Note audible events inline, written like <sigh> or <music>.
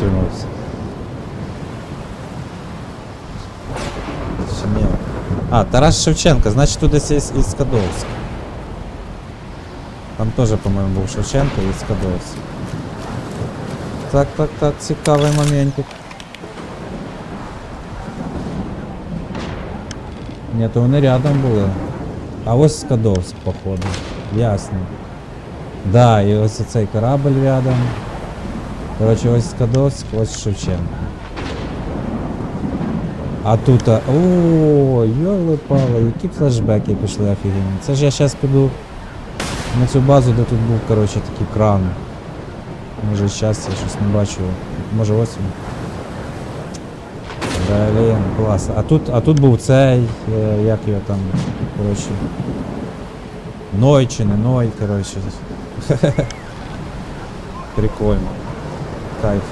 вернувся. А, Тарас Шевченко, значить тут десь із, із Там теж, по-моєму, був Шевченко і Скадовськ. Так, так, так, цікавий моментик. Ні, то вони рядом були. А ось Скадовськ, походу. Ясно. Да, і ось цей корабль рядом. Коротше, ось Скадовськ, ось Шевченко. А тут, о, йоли пали, які флешбеки пішли офігенні. Це ж я зараз піду на цю базу, де тут був, коротше, такий кран. Може зараз я щось не бачу. Може ось він. Блін, клас. А тут, а тут був цей, е, як його там, коротше. Ной чи не Ной, коротше. <laughs> Прикольно. Thanks.